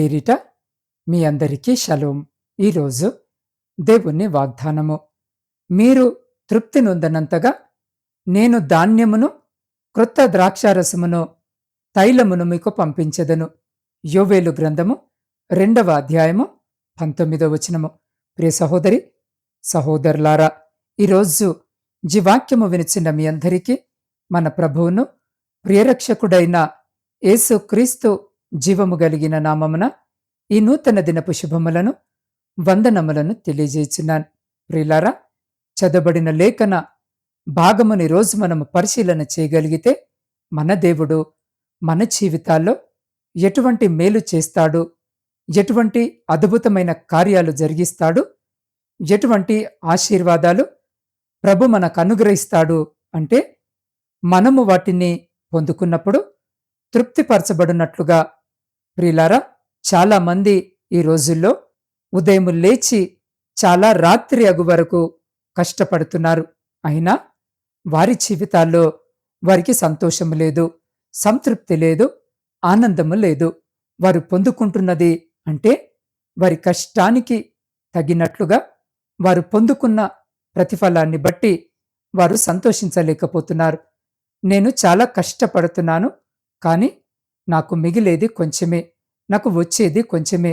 పేరిట మీ అందరికీ షలోం. ఈరోజు దేవుని వాగ్దానము. మీరు తృప్తి నొందనంతగా నేను ధాన్యమును క్రొత్త ద్రాక్షారసమును తైలమును మీకు పంపించెదను. యోవేలు గ్రంథము రెండవ అధ్యాయము పంతొమ్మిదవ వచనము. ప్రియ సహోదరి సహోదరులారా ఈరోజు జీవాక్యము వినిచిన మీ అందరికీ మన ప్రభువును ప్రియరక్షకుడైన యేసు క్రీస్తు జీవము కలిగిన నామమున ఈ నూతన దినపు శుభములను వందనములను తెలియజేస్తున్నాను ప్రిలారా చదవబడిన లేఖన భాగముని రోజు మనము పరిశీలన చేయగలిగితే మన దేవుడు మన జీవితాల్లో ఎటువంటి మేలు చేస్తాడు ఎటువంటి అద్భుతమైన కార్యాలు జరిగిస్తాడు ఎటువంటి ఆశీర్వాదాలు ప్రభు మనకు అనుగ్రహిస్తాడు అంటే మనము వాటిని పొందుకున్నప్పుడు తృప్తిపరచబడినట్లుగా ప్రియులారా చాలామంది ఈ రోజుల్లో ఉదయం లేచి చాలా రాత్రి అగు వరకు కష్టపడుతున్నారు. అయినా వారి జీవితాల్లో వారికి సంతోషం లేదు సంతృప్తి లేదు ఆనందము లేదు. వారు పొందుకుంటున్నది అంటే వారి కష్టానికి తగినట్లుగా వారు పొందుకున్న ప్రతిఫలాన్ని బట్టి వారు సంతోషించలేకపోతున్నారు. నేను చాలా కష్టపడుతున్నాను కానీ నాకు మిగిలేది కొంచెమే నాకు వచ్చేది కొంచెమే.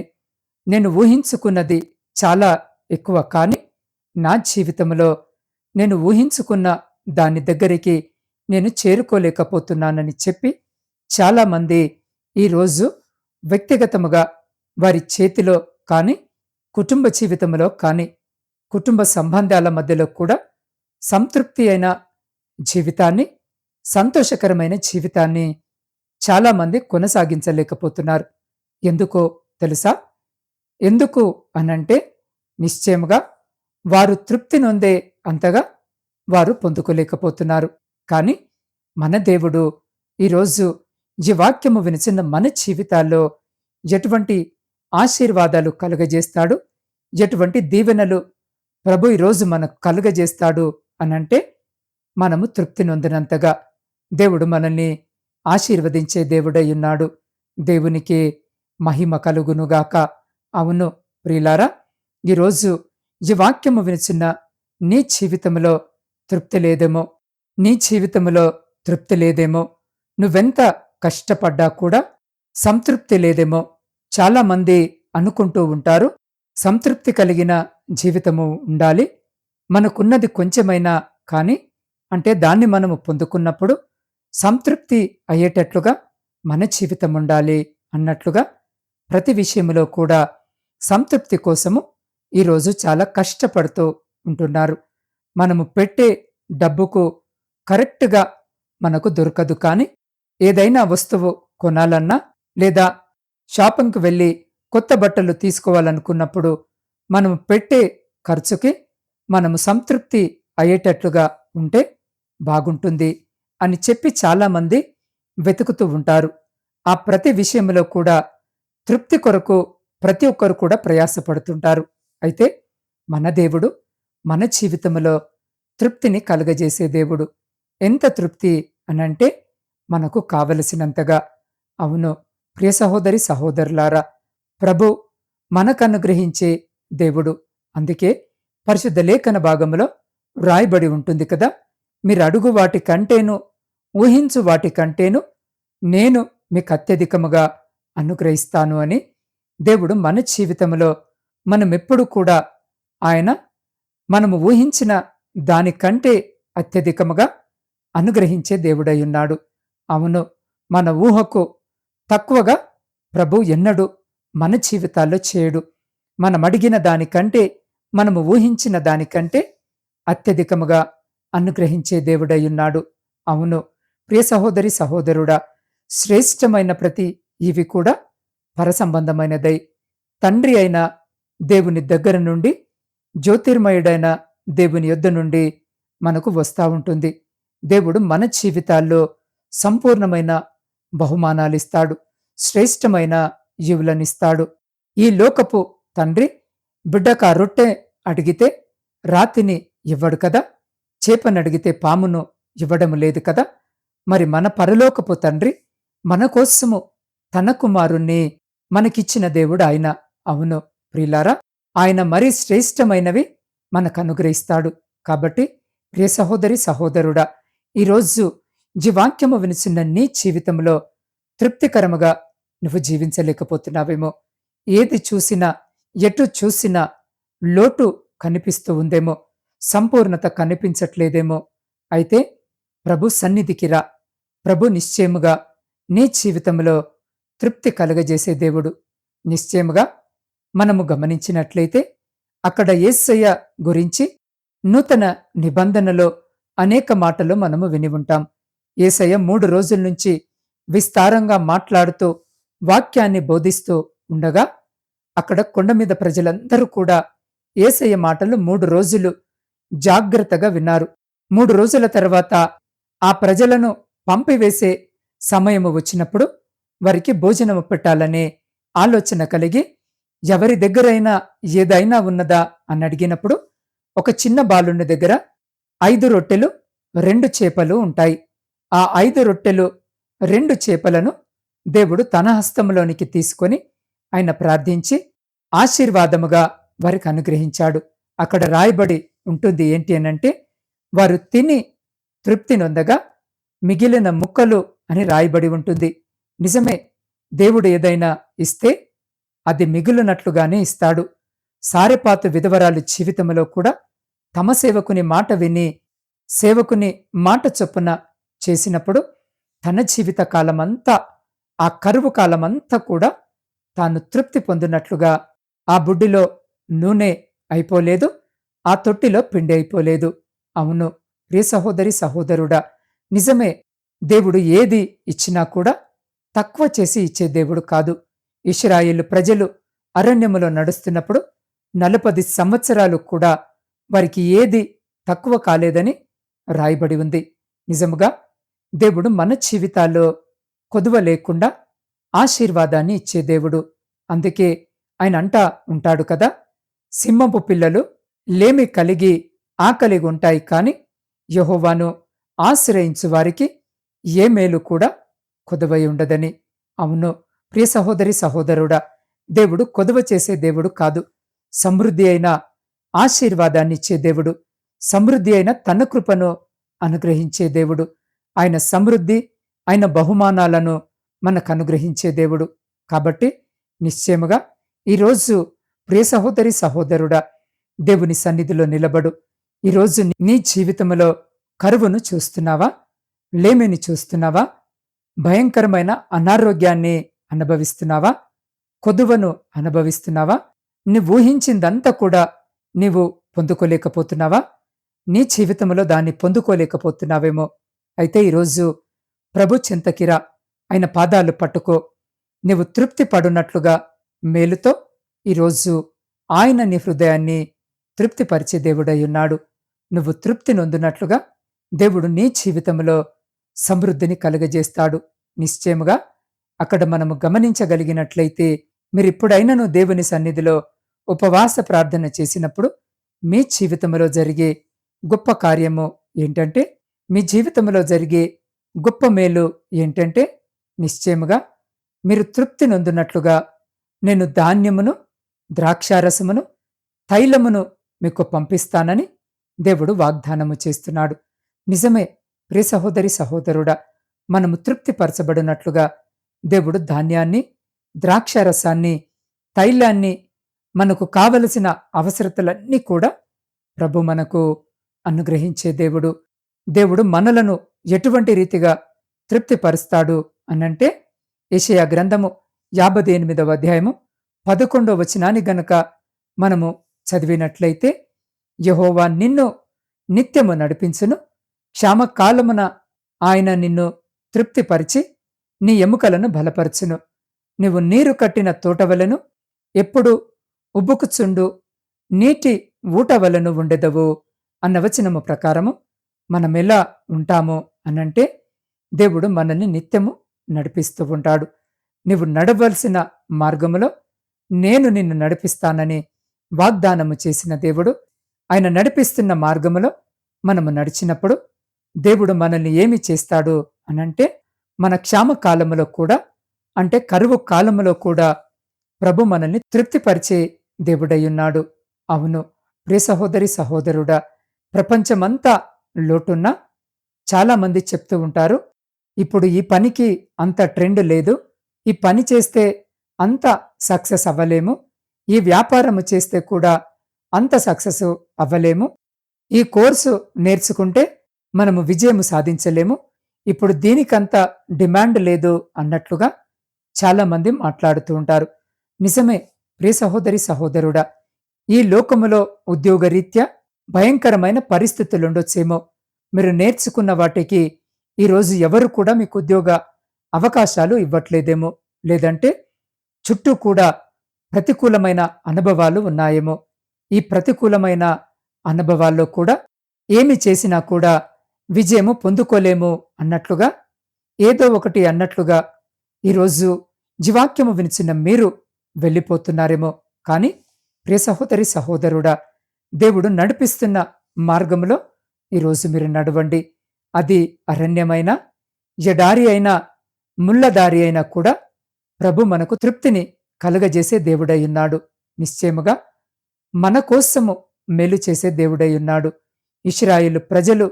నేను ఊహించుకున్నది చాలా ఎక్కువ కానీ నా జీవితంలో నేను ఊహించుకున్న దాని దగ్గరికి నేను చేరుకోలేకపోతున్నానని చెప్పి చాలామంది ఈరోజు వ్యక్తిగతముగా వారి చేతిలో కానీ కుటుంబ జీవితంలో కానీ కుటుంబ సంబంధాల మధ్యలో కూడా సంతృప్తి అయిన జీవితాన్ని సంతోషకరమైన జీవితాన్ని చాలామంది కొనసాగించలేకపోతున్నారు. ఎందుకో తెలుసా? ఎందుకు అనంటే నిశ్చయముగా వారు తృప్తి నొందే అంతగా వారు పొందుకోలేకపోతున్నారు. కానీ మన దేవుడు ఈరోజు ఈ వాక్యము వినిచిన మన జీవితాల్లో ఎటువంటి ఆశీర్వాదాలు కలుగజేస్తాడు? ఎటువంటి దీవెనలు ప్రభు ఈరోజు మనకు కలుగజేస్తాడు అనంటే మనము తృప్తి నొందినంతగా దేవుడు మనల్ని ఆశీర్వదించే దేవుడై ఉన్నాడు దేవునికి మహిమ కలుగునుగాక. అవును ప్రియులారా ఈరోజు ఈ వాక్యము వినిచిన నీ జీవితంలో తృప్తి లేదేమో? నీ జీవితంలో తృప్తి లేదేమో? నువ్వెంత కష్టపడ్డా కూడా సంతృప్తి లేదేమో? చాలామంది అనుకుంటూ ఉంటారు సంతృప్తి కలిగిన జీవితము ఉండాలి. మనకున్నది కొంచెమైనా కానీ అంటే దాన్ని మనము పొందుకున్నప్పుడు సంతృప్తి అయ్యేటట్లుగా మన జీవితం ఉండాలి అన్నట్లుగా ప్రతి విషయంలో కూడా సంతృప్తి కోసము ఈరోజు చాలా కష్టపడుతూ ఉంటున్నారు. మనము పెట్టే డబ్బుకు కరెక్ట్గా మనకు దొరకదు కానీ ఏదైనా వస్తువు కొనాలన్నా లేదా షాపింగ్కి వెళ్ళి కొత్త బట్టలు తీసుకోవాలనుకున్నప్పుడు మనము పెట్టే ఖర్చుకి మనము సంతృప్తి అయ్యేటట్లుగా ఉంటే బాగుంటుంది. అని చెప్పి చాలామంది వెతుకుతూ ఉంటారు. ఆ ప్రతి విషయంలో కూడా తృప్తి కొరకు ప్రతి ఒక్కరు కూడా ప్రయాసపడుతుంటారు. అయితే మన దేవుడు మన జీవితంలో తృప్తిని కలుగజేసే దేవుడు. ఎంత తృప్తి అనంటే మనకు కావలసినంతగా. అవును ప్రియ సహోదరి సహోదరులారా ప్రభు మనకనుగ్రహించే దేవుడు. అందుకే పరిశుద్ధ లేఖన భాగంలో వ్రాయబడి ఉంటుంది కదా? మీరడుగు వాటి కంటేను ఊహించు వాటి కంటేను నేను మీకు అత్యధికముగా అనుగ్రహిస్తాను అని దేవుడు మన జీవితంలో మనమెప్పుడు కూడా ఆయన మనము ఊహించిన దానికంటే అత్యధికముగా అనుగ్రహించే దేవుడై ఉన్నాడు. అవును మన ఊహకు తక్కువగా ప్రభు ఎన్నడూ మన జీవితాల్లో చేయడు. మనం అడిగిన దానికంటే మనము ఊహించిన దానికంటే అత్యధికముగా అనుగ్రహించే దేవుడయ్యున్నాడు. అవును ప్రియ సహోదరి సహోదరుడా శ్రేష్టమైన ప్రతి ఇవి కూడా పరసంబంధమైనదై. తండ్రి అయిన దేవుని దగ్గర నుండి జ్యోతిర్మయుడైన దేవుని యొద్ద నుండి మనకు వస్తూ ఉంటుంది. దేవుడు మన జీవితాల్లో సంపూర్ణమైన బహుమానాలిస్తాడు శ్రేష్టమైన జీవులనిస్తాడు ఈ లోకపు తండ్రి బిడ్డక రొట్టె అడిగితే రాతిని ఇవ్వడు కదా? చేపనడిగితే పామును ఇవ్వడం లేదు కదా? మరి మన పరలోకపు తండ్రి మన కోసము తన కుమారుణ్ణి మనకిచ్చిన దేవుడు ఆయన. అవును ప్రియులారా ఆయన మరీ శ్రేష్టమైనవి మనకు అనుగ్రహిస్తాడు. కాబట్టి ప్రియ సహోదరి సహోదరుడా ఈరోజు జీవాక్యము వినిసిన నీ జీవితంలో తృప్తికరముగా నువ్వు జీవించలేకపోతున్నావేమో. ఏది చూసినా ఎటు చూసినా లోటు కనిపిస్తూ ఉందేమో. సంపూర్ణత కనిపించట్లేదేమో. అయితే ప్రభు సన్నిధికి రా. ప్రభు నిశ్చయముగా నీ జీవితంలో తృప్తి కలగజేసే దేవుడు. నిశ్చయముగా మనము గమనించినట్లయితే అక్కడ ఏసయ్య గురించి నూతన నిబంధనలో అనేక మాటలు మనము విని ఉంటాం. ఏసయ్య మూడు రోజుల నుంచి విస్తారంగా మాట్లాడుతూ వాక్యాన్ని బోధిస్తూ ఉండగా అక్కడ కొండ మీద ప్రజలందరూ కూడా ఏసయ్య మాటలు మూడు రోజులు జాగ్రత్తగా విన్నారు. మూడు రోజుల తర్వాత ఆ ప్రజలను పంపివేసే సమయము వచ్చినప్పుడు వారికి భోజనము పెట్టాలనే ఆలోచన కలిగి ఎవరి దగ్గరైనా ఏదైనా ఉన్నదా అని అడిగినప్పుడు ఒక చిన్న బాలుని దగ్గర ఐదు రొట్టెలు రెండు చేపలు ఉంటాయి. ఆ ఐదు రొట్టెలు రెండు చేపలను దేవుడు తన హస్తంలోనికి తీసుకొని ఆయన ప్రార్థించి ఆశీర్వాదముగా వారికి అనుగ్రహించాడు. అక్కడ రాయబడి ఉంటుంది. ఏంటి అనంటే వారు తిని తృప్తి నొందగా మిగిలిన ముక్కలు అని రాయబడి ఉంటుంది. నిజమే దేవుడు ఏదైనా ఇస్తే అది మిగులునట్లుగానే ఇస్తాడు. సారెపాతు విధవరాలు జీవితంలో కూడా తమ సేవకుని మాట విని సేవకుని మాట చొప్పున చేసినప్పుడు తన జీవిత కాలమంతా ఆ కరువు కాలమంతా కూడా తాను తృప్తి పొందినట్లుగా ఆ బుడ్డిలో నూనె అయిపోలేదు. ఆ తొట్టిలో పిండి అయిపోలేదు అవును ప్రియ సహోదరి సహోదరుడా నిజమే దేవుడు ఏది ఇచ్చినా కూడా తక్కువ చేసి ఇచ్చే దేవుడు కాదు. ఇస్రాయేలు ప్రజలు అరణ్యములో నడుస్తున్నప్పుడు నలపది సంవత్సరాలు కూడా వారికి ఏది తక్కువ కాలేదని రాయబడి ఉంది. నిజముగా దేవుడు మన జీవితాల్లో కొదువ లేకుండా ఆశీర్వాదాన్ని ఇచ్చే దేవుడు. అందుకే ఆయన అంటా ఉంటాడు కదా సింహపు పిల్లలు లేమి కలిగి ఆకలి ఉంటాయి కాని యహోవాను ఆశ్రయించు వారికి ఏ మేలు కూడా కొదవై ఉండదని. అవును ప్రియ సహోదరి సహోదరుడా దేవుడు కొదవ చేసే దేవుడు కాదు. సమృద్ధి అయిన ఆశీర్వాదాన్నిచ్చే దేవుడు సమృద్ధి అయిన తన కృపను అనుగ్రహించే దేవుడు ఆయన సమృద్ధి ఆయన బహుమానాలను మనకు అనుగ్రహించే దేవుడు. కాబట్టి నిశ్చయముగా ఈరోజు ప్రియ సహోదరి సహోదరుడా దేవుని సన్నిధిలో నిలబడు. ఈరోజు నీ జీవితంలో కరువును చూస్తున్నావా? లేమిని చూస్తున్నావా? భయంకరమైన అనారోగ్యాన్ని అనుభవిస్తున్నావా? కొదువను అనుభవిస్తున్నావా? నువ్వు ఊహించిందంతా కూడా నీవు పొందుకోలేకపోతున్నావా? నీ జీవితంలో దాన్ని పొందుకోలేకపోతున్నావేమో. అయితే ఈరోజు ప్రభు చింతకిరా ఆయన పాదాలు పట్టుకో. నీవు తృప్తి పడునట్లుగా మేలుతో ఈరోజు ఆయన నీ హృదయాన్ని తృప్తిపరిచే దేవుడై ఉన్నాడు నువ్వు తృప్తి నొందునట్లుగా దేవుడు నీ జీవితంలో సమృద్ధిని కలుగజేస్తాడు. నిశ్చయముగా అక్కడ మనము గమనించగలిగినట్లయితే మీరిప్పుడైనను దేవుని సన్నిధిలో ఉపవాస ప్రార్థన చేసినప్పుడు మీ జీవితంలో జరిగే గొప్ప కార్యము ఏంటంటే మీ జీవితంలో జరిగే గొప్ప మేలు ఏంటంటే నిశ్చయముగా మీరు తృప్తి నొందునట్లుగా నేను ధాన్యమును ద్రాక్షారసమును తైలమును మీకు పంపిస్తానని దేవుడు వాగ్దానము చేస్తున్నాడు. నిజమే ప్రియ సహోదరి సహోదరుడా మనము తృప్తిపరచబడినట్లుగా దేవుడు ధాన్యాన్ని ద్రాక్షారసాన్ని తైలాన్ని మనకు కావలసిన అవసరతలన్నీ కూడా ప్రభు మనకు అనుగ్రహించే దేవుడు. దేవుడు మనలను ఎటువంటి రీతిగా తృప్తిపరుస్తాడు అనంటే ఏషయా గ్రంథము యాభై ఎనిమిదవ అధ్యాయము పదకొండవ వచనాన్ని గనక మనము చదివినట్లయితే యహోవా నిన్ను నిత్యము నడిపించును. క్షామకాలమున ఆయన నిన్ను తృప్తిపరిచి నీ ఎముకలను బలపరచును. నీవు నీరు కట్టిన తోటవలను ఎప్పుడు ఉబ్బుకుచుండు నీటి ఊటవలను ఉండెదవు అన్న వచనము ప్రకారము మనమెలా ఉంటాము అనంటే దేవుడు మనల్ని నిత్యము నడిపిస్తూ ఉంటాడు. నీవు నడవలసిన మార్గములో నేను నిన్ను నడిపిస్తానని వాగ్దానము చేసిన దేవుడు ఆయన నడిపిస్తున్న మార్గములో మనము నడిచినప్పుడు దేవుడు మనల్ని ఏమి చేస్తాడు అనంటే మన క్షామ కాలములో కూడా అంటే కరువు కాలములో కూడా ప్రభు మనల్ని తృప్తిపరిచే దేవుడయ్యున్నాడు అవును ప్రియ సహోదరి సహోదరుడా ప్రపంచమంతా లోటున్నా చాలామంది చెప్తూ ఉంటారు ఇప్పుడు ఈ పనికి అంత ట్రెండ్ లేదు ఈ పని చేస్తే అంత సక్సెస్ అవ్వలేము ఈ వ్యాపారము చేస్తే కూడా అంత సక్సెస్ అవ్వలేము. ఈ కోర్సు నేర్చుకుంటే మనము విజయము సాధించలేము. ఇప్పుడు దీనికంత డిమాండ్ లేదు అన్నట్లుగా చాలామంది మాట్లాడుతూ ఉంటారు. నిజమే ప్రియ సహోదరి సహోదరుడా ఈ లోకములో ఉద్యోగరీత్యా భయంకరమైన పరిస్థితులుండొచ్చేమో. మీరు నేర్చుకున్న వాటికి ఈరోజు ఎవరు కూడా మీకు ఉద్యోగ అవకాశాలు ఇవ్వట్లేదేమో. లేదంటే చుట్టూ కూడా ప్రతికూలమైన అనుభవాలు ఉన్నాయేమో. ఈ ప్రతికూలమైన అనుభవాల్లో కూడా ఏమి చేసినా కూడా విజయము పొందుకోలేము అన్నట్లుగా ఏదో ఒకటి అన్నట్లుగా ఈరోజు జీవాక్యము వినిచిన మీరు వెళ్ళిపోతున్నారేమో. కానీ ప్రియ సహోదరి సహోదరుడా దేవుడు నడిపిస్తున్న మార్గంలో ఈరోజు మీరు నడవండి. అది అరణ్యమైన ఎడారి అయినా ముళ్ళదారి అయినా కూడా ప్రభు మనకు తృప్తిని కలుగజేసే దేవుడై ఉన్నాడు. నిశ్చయముగా మన కోసము మేలు చేసే దేవుడై ఉన్నాడు. ఇస్రాయిలు ప్రజలు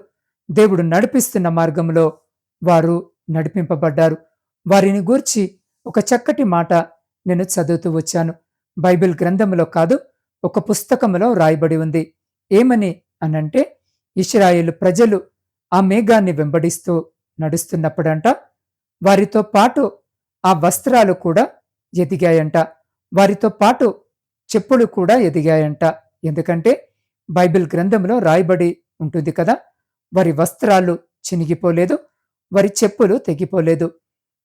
దేవుడు నడిపిస్తున్న మార్గంలో వారు నడిపింపబడ్డారు. వారిని గూర్చి ఒక చక్కటి మాట నేను చదువుతూ వచ్చాను. బైబిల్ గ్రంథములో కాదు ఒక పుస్తకములో రాయబడి ఉంది. ఏమని అనంటే ఇస్రాయేలు ప్రజలు ఆ మేఘాన్ని వెంబడిస్తూ నడుస్తున్నప్పుడంట వారితో పాటు ఆ వస్త్రాలు కూడా ఎదిగాయంట. వారితో పాటు చెప్పులు కూడా ఎదిగాయంట. ఎందుకంటే బైబిల్ గ్రంథంలో రాయబడి ఉంటుంది కదా వారి వస్త్రాలు చినిగిపోలేదు వారి చెప్పులు తెగిపోలేదు.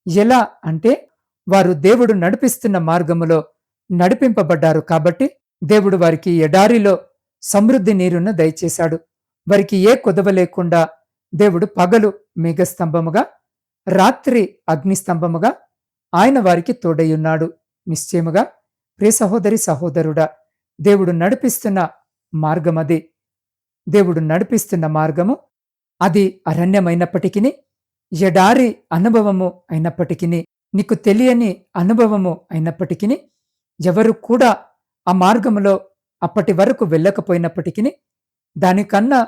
ఎలా అంటే వారు దేవుడు నడిపిస్తున్న మార్గములో నడిపింపబడ్డారు కాబట్టి దేవుడు వారికి ఎడారిలో సమృద్ధి నీరును దయచేశాడు. వారికి ఏ కొదవ లేకుండా దేవుడు పగలు మేఘస్తంభముగా రాత్రి అగ్నిస్తంభముగా ఆయన వారికి తోడయ్యున్నాడు. నిశ్చయముగా ప్రియ సహోదరి సహోదరుడా దేవుడు నడిపిస్తున్న మార్గమది దేవుడు నడిపిస్తున్న మార్గము అది అరణ్యమైనప్పటికీ ఎడారి అనుభవము అయినప్పటికీ నీకు తెలియని అనుభవము అయినప్పటికీ ఎవరు కూడా ఆ మార్గములో అప్పటి వరకు వెళ్ళకపోయినప్పటికీ దానికన్నా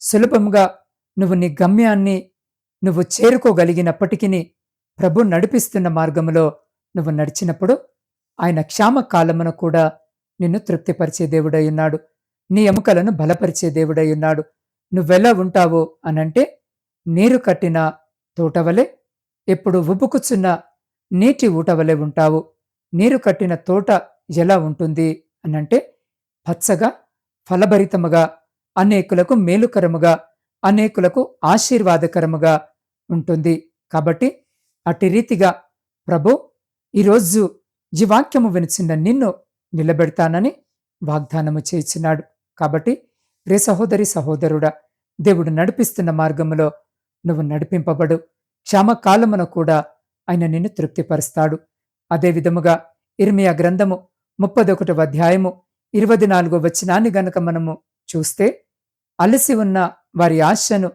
సులభముగా నువ్వు నీ గమ్యాన్ని నువ్వు చేరుకోగలిగినప్పటికీ ప్రభు నడిపిస్తున్న మార్గములో నువ్వు నడిచినప్పుడు ఆయన క్షామ కాలమున కూడా నిన్ను తృప్తిపరిచే దేవుడై ఉన్నాడు. నీ ఎముకలను బలపరిచే దేవుడై ఉన్నాడు. నువ్వెలా ఉంటావు అనంటే నీరు కట్టిన తోటవలే ఎప్పుడు ఉబ్బుకుచున్న నీటి ఊటవలే ఉంటావు. నీరు కట్టిన తోట ఎలా ఉంటుంది అనంటే పచ్చగా ఫలభరితముగా అనేకులకు మేలుకరముగా అనేకులకు ఆశీర్వాదకరముగా ఉంటుంది. కాబట్టి అట్టి రీతిగా ప్రభు ఈరోజు జీవాక్యము వినిచిన నిన్ను నిలబెడతానని వాగ్దానము చేసినాడు కాబట్టి రే సహోదరి సహోదరుడా దేవుడు నడిపిస్తున్న మార్గములో నువ్వు నడిపింపబడు. క్షామకాలమున కూడా ఆయన నిన్ను తృప్తిపరుస్తాడు. అదేవిధముగా ఇర్మియా గ్రంథము ముప్పదొకటవ అధ్యాయము ఇరవై నాలుగో వచనాన్ని గనక మనము చూస్తే అలసి ఉన్న వారి ఆశను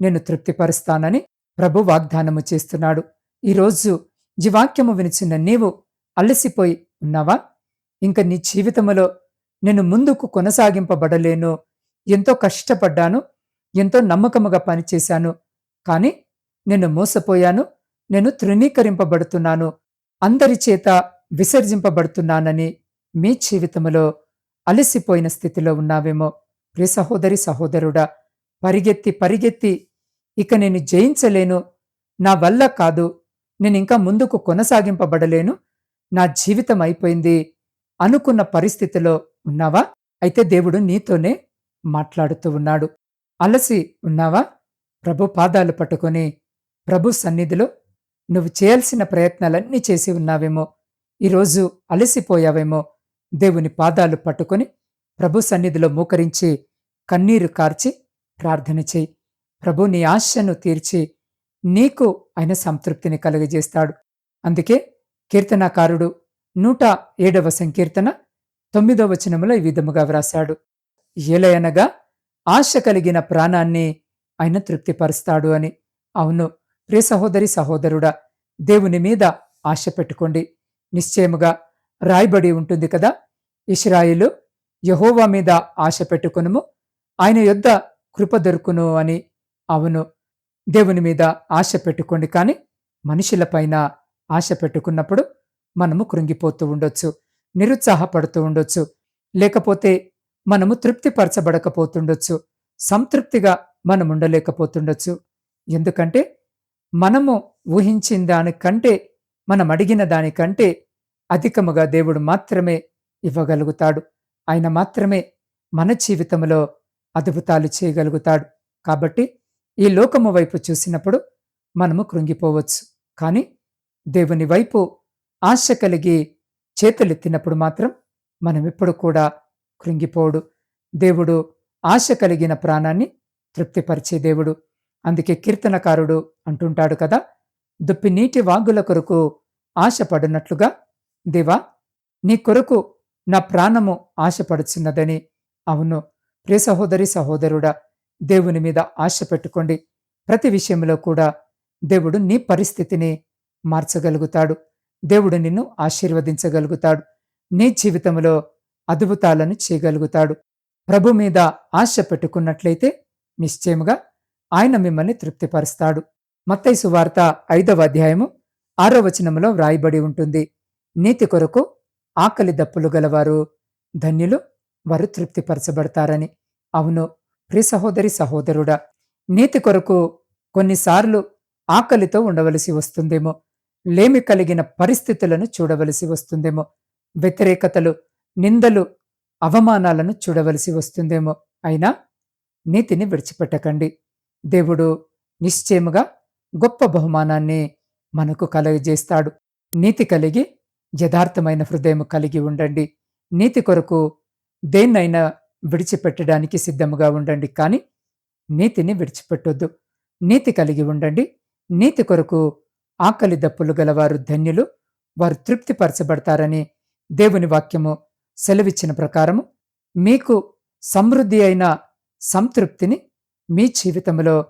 నేను తృప్తిపరుస్తానని ప్రభు వాగ్దానము చేస్తున్నాడు. ఈరోజు జీవాక్యము వినిచిన నీవు అలసిపోయి ఉన్నావా? ఇంక నీ జీవితములో నేను ముందుకు కొనసాగింపబడలేను. ఎంతో కష్టపడ్డాను ఎంతో నమ్మకముగా పనిచేశాను కానీ నేను మోసపోయాను నేను తృణీకరింపబడుతున్నాను అందరి చేత విసర్జింపబడుతున్నానని మీ జీవితములో అలసిపోయిన స్థితిలో ఉన్నావేమో. ప్రియ సహోదరి సహోదరుడా పరిగెత్తి పరిగెత్తి ఇక నేను జయించలేను. నా వల్ల కాదు. నేనింకా ముందుకు కొనసాగింపబడలేను. నా జీవితం అయిపోయింది అనుకున్న పరిస్థితిలో ఉన్నావా? అయితే దేవుడు నీతోనే మాట్లాడుతూ ఉన్నాడు. అలసి ఉన్నావా? ప్రభు పాదాలు పట్టుకొని ప్రభు సన్నిధిలో నువ్వు చేయాల్సిన ప్రయత్నాలన్నీ చేసి ఉన్నావేమో ఈరోజు అలసిపోయావేమో దేవుని పాదాలు పట్టుకొని ప్రభు సన్నిధిలో మోకరించి కన్నీరు కార్చి ప్రార్థన చేయి. ప్రభు నీ ఆశను తీర్చి నీకు ఆయన సంతృప్తిని కలుగజేస్తాడు. అందుకే కీర్తనాకారుడు నూట ఏడవ సంకీర్తన తొమ్మిదవ వచనములో ఈ విధముగా వ్రాశాడు. ఏలయనగా ఆశ కలిగిన ప్రాణాన్ని ఆయన తృప్తిపరుస్తాడు అని. అవును ప్రియ సహోదరి సహోదరుడా దేవుని మీద ఆశ పెట్టుకోండి. నిశ్చయముగా రాయబడి ఉంటుంది కదా ఇస్రాయిలు యహోవా మీద ఆశ పెట్టుకునుము ఆయన యొద్ద కృప దొరుకును అని. అవును దేవుని మీద ఆశ పెట్టుకోండి. కానీ మనుషులపైన ఆశ పెట్టుకున్నప్పుడు మనము కృంగిపోతూ ఉండొచ్చు నిరుత్సాహపడుతూ ఉండొచ్చు లేకపోతే మనము తృప్తిపరచబడకపోతుండొచ్చు సంతృప్తిగా మనం ఉండలేకపోతుండొచ్చు. ఎందుకంటే మనము ఊహించిన దానికంటే మనం అడిగిన దానికంటే అధికముగా దేవుడు మాత్రమే ఇవ్వగలుగుతాడు. ఆయన మాత్రమే మన జీవితంలో అద్భుతాలు చేయగలుగుతాడు. కాబట్టి ఈ లోకము వైపు చూసినప్పుడు మనము కృంగిపోవచ్చు. కానీ దేవుని వైపు ఆశ కలిగి చేతులెత్తినప్పుడు మాత్రం మనం ఎప్పుడు కూడా కృంగిపోడు. దేవుడు ఆశ కలిగిన ప్రాణాన్ని తృప్తిపరిచే దేవుడు. అందుకే కీర్తనకారుడు అంటుంటాడు కదా దుప్పి నీటి వాగుల కొరకు ఆశపడినట్లుగా దేవా నీ కొరకు నా ప్రాణము ఆశపడుచున్నదని. అవును ప్రియ సహోదరి సహోదరుడా దేవుని మీద ఆశ పెట్టుకోండి. ప్రతి విషయంలో కూడా దేవుడు నీ పరిస్థితిని మార్చగలుగుతాడు. దేవుడు నిన్ను ఆశీర్వదించగలుగుతాడు. నీ జీవితంలో అద్భుతాలను చేయగలుగుతాడు. ప్రభు మీద ఆశ పెట్టుకున్నట్లయితే నిశ్చయముగా ఆయన మిమ్మల్ని తృప్తిపరుస్తాడు. మత్తైసు వార్త ఐదవ అధ్యాయము ఆరో వచనంలో వ్రాయబడి ఉంటుంది. నీతి కొరకు ఆకలి దప్పులు గలవారు ధన్యులు వారు తృప్తిపరచబడతారని. అవును ప్రి సహోదరి సహోదరుడా నీతి కొరకు కొన్నిసార్లు ఆకలితో ఉండవలసి వస్తుందేమో లేమి కలిగిన పరిస్థితులను చూడవలసి వస్తుందేమో వ్యతిరేకతలు నిందలు అవమానాలను చూడవలసి వస్తుందేమో. అయినా నీతిని విడిచిపెట్టకండి. దేవుడు నిశ్చయముగా గొప్ప బహుమానాన్ని మనకు కలగజేస్తాడు. నీతి కలిగి యథార్థమైన హృదయం కలిగి ఉండండి. నీతి కొరకు దేన్నైనా విడిచిపెట్టడానికి సిద్ధముగా ఉండండి. కానీ నీతిని విడిచిపెట్టొద్దు. నీతి కలిగి ఉండండి. నీతి కొరకు ఆకలి దప్పులు గలవారు ధన్యులు. వారు తృప్తిపరచబడతారని దేవుని వాక్యము సెలవిచ్చిన ప్రకారము మీకు సమృద్ధి అయిన సంతృప్తిని మీ జీవితంలో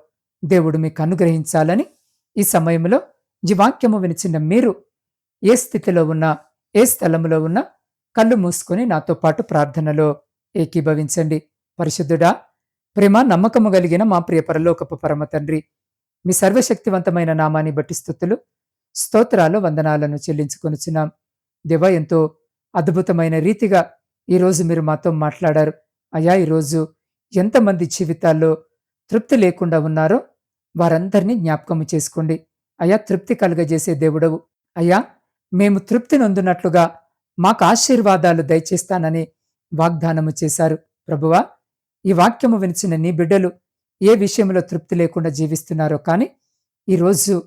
దేవుడు మీకు అనుగ్రహించాలని ఈ సమయంలో ఈ వాక్యము వినిచిన మీరు ఏ స్థితిలో ఉన్నా ఏ స్థలంలో ఉన్నా కళ్ళు మూసుకొని నాతో పాటు ప్రార్థనలో ఏకీభవించండి. పరిశుద్ధుడా ప్రేమ నమ్మకము కలిగిన మా ప్రియ పరలోకపు పరమ తండ్రి మీ సర్వశక్తివంతమైన నామాన్ని బట్టి స్థుతులు స్తోత్రాలు వందనాలను చెల్లించుకొనిచున్నాం. దేవ ఎంతో అద్భుతమైన రీతిగా ఈరోజు మీరు మాతో మాట్లాడారు. అయ్యా ఈరోజు ఎంతమంది జీవితాల్లో తృప్తి లేకుండా ఉన్నారో వారందరినీ జ్ఞాపకము చేసుకోండి. అయ్యా తృప్తి కలుగజేసే దేవుడవు. అయ్యా మేము తృప్తి నొందునట్లుగా మాకు ఆశీర్వాదాలు దయచేస్తానని వాగ్దానము చేశారు. ప్రభువా ఈ వాక్యము వినిచిన నీ బిడ్డలు ఏ విషయంలో తృప్తి లేకుండా జీవిస్తున్నారో కానీ ఈరోజు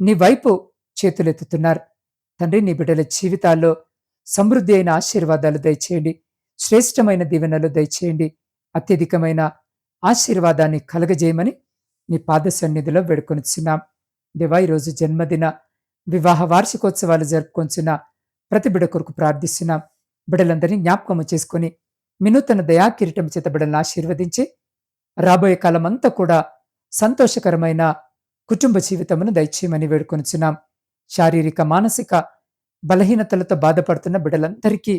నీ వైపు చేతులెత్తుతున్నారు. తండ్రి నీ బిడ్డల జీవితాల్లో సమృద్ధి అయిన ఆశీర్వాదాలు దయచేయండి. శ్రేష్టమైన దీవెనలు దయచేయండి. అత్యధికమైన ఆశీర్వాదాన్ని కలగజేయమని నీ పాద సన్నిధిలో వేడుకొనిచున్నాం. దేవా ఈరోజు జన్మదిన వివాహ వార్షికోత్సవాలు జరుపుకొంచున్న ప్రతి బిడ కొరకు ప్రార్థిస్తున్నాం. బిడలందరినీ జ్ఞాపకము చేసుకుని వినూతన దయాకిరీటం చేత బిడలను ఆశీర్వదించి రాబోయే కాలమంతా కూడా సంతోషకరమైన కుటుంబ జీవితమును దయచేయమని వేడుకొనిచున్నాం. శారీరక మానసిక బలహీనతలతో బాధపడుతున్న బిడలందరికీ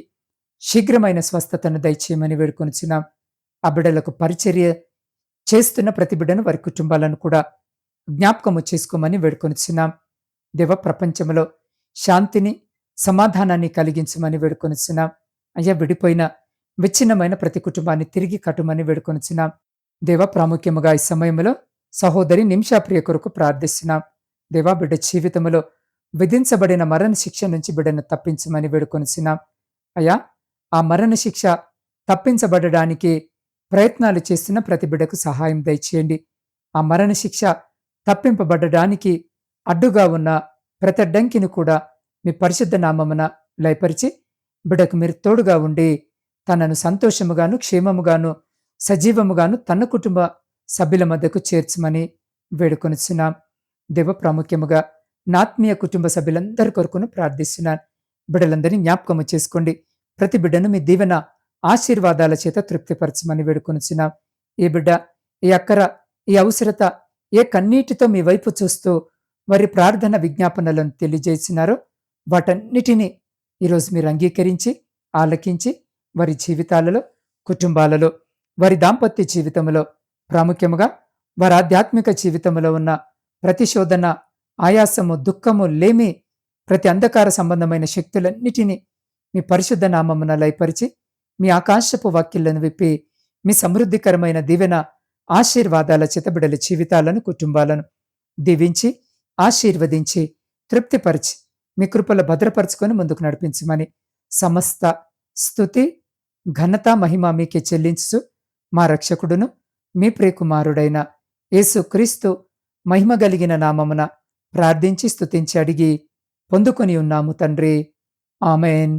శీఘ్రమైన స్వస్థతను దయచేయమని వేడుకొనిచున్నాం. ఆ బిడలకు పరిచర్య చేస్తున్న ప్రతి బిడ్డను వారి కుటుంబాలను కూడా జ్ఞాపకము చేసుకోమని వేడుకొనిచున్నాం. దేవ ప్రపంచంలో శాంతిని సమాధానాన్ని కలిగించమని వేడుకొనిచున్నాం. అయ్యా విడిపోయిన విచ్ఛిన్నమైన ప్రతి కుటుంబాన్ని తిరిగి కట్టుమని వేడుకొనిచున్నాం. దేవ ప్రాముఖ్యముగా ఈ సమయంలో సహోదరి నిమిషాప్రియ కొరకు ప్రార్థిస్తున్నాం. దేవా బిడ్డ జీవితంలో విధించబడిన మరణ శిక్ష నుంచి బిడ్డను తప్పించమని వేడుకొనిచున్నాం. అయ్యా ఆ మరణ శిక్ష తప్పించబడడానికి ప్రయత్నాలు చేస్తున్న ప్రతి బిడ్డకు సహాయం దయచేయండి. ఆ మరణ శిక్ష తప్పింపబడడానికి అడ్డుగా ఉన్న ప్రతి అడ్డంకిని కూడా మీ పరిశుద్ధ నామమున లయపరిచి బిడకు మీరు తోడుగా ఉండి తనను సంతోషముగాను క్షేమముగాను సజీవముగాను తన కుటుంబ సభ్యుల మధ్యకు చేర్చమని వేడుకొనిచున్నాం. దేవ ప్రాముఖ్యముగా నాత్మీయ కుటుంబ సభ్యులందరి కొరకును ప్రార్థిస్తున్నాను. బిడ్డలందరినీ జ్ఞాపకము చేసుకోండి. ప్రతి బిడ్డను మీ దీవెన ఆశీర్వాదాల చేత తృప్తిపరచమని వేడుకొనిచున్నాం. ఏ బిడ్డ ఏ అక్కర ఈ అవసరత ఏ కన్నీటితో మీ వైపు చూస్తూ వారి ప్రార్థన విజ్ఞాపనలను తెలియజేసినారో వాటన్నిటినీ ఈరోజు మీరు అంగీకరించి ఆలకించి వారి జీవితాలలో కుటుంబాలలో వారి దాంపత్య జీవితంలో ప్రాముఖ్యముగా వారి ఆధ్యాత్మిక జీవితంలో ఉన్న ప్రతిశోధన ఆయాసము దుఃఖము లేమి ప్రతి అంధకార సంబంధమైన శక్తులన్నిటినీ మీ పరిశుద్ధ నామమున లయపరిచి మీ ఆకాశపు వాక్యలను విప్పి మీ సమృద్ధికరమైన దీవెన ఆశీర్వాదాల చితబిడల జీవితాలను కుటుంబాలను దీవించి ఆశీర్వదించి తృప్తిపరిచి మీ కృపల భద్రపరుచుకొని ముందుకు నడిపించమని సమస్త స్థుతి ఘనత మహిమ మీకే చెల్లించు మా రక్షకుడును మీ ప్రియకుమారుడైన యేసు క్రీస్తు మహిమ కలిగిన నామమున ప్రార్థించి స్తుతించి అడిగి పొందుకొని ఉన్నాము తండ్రి. ఆమెన్.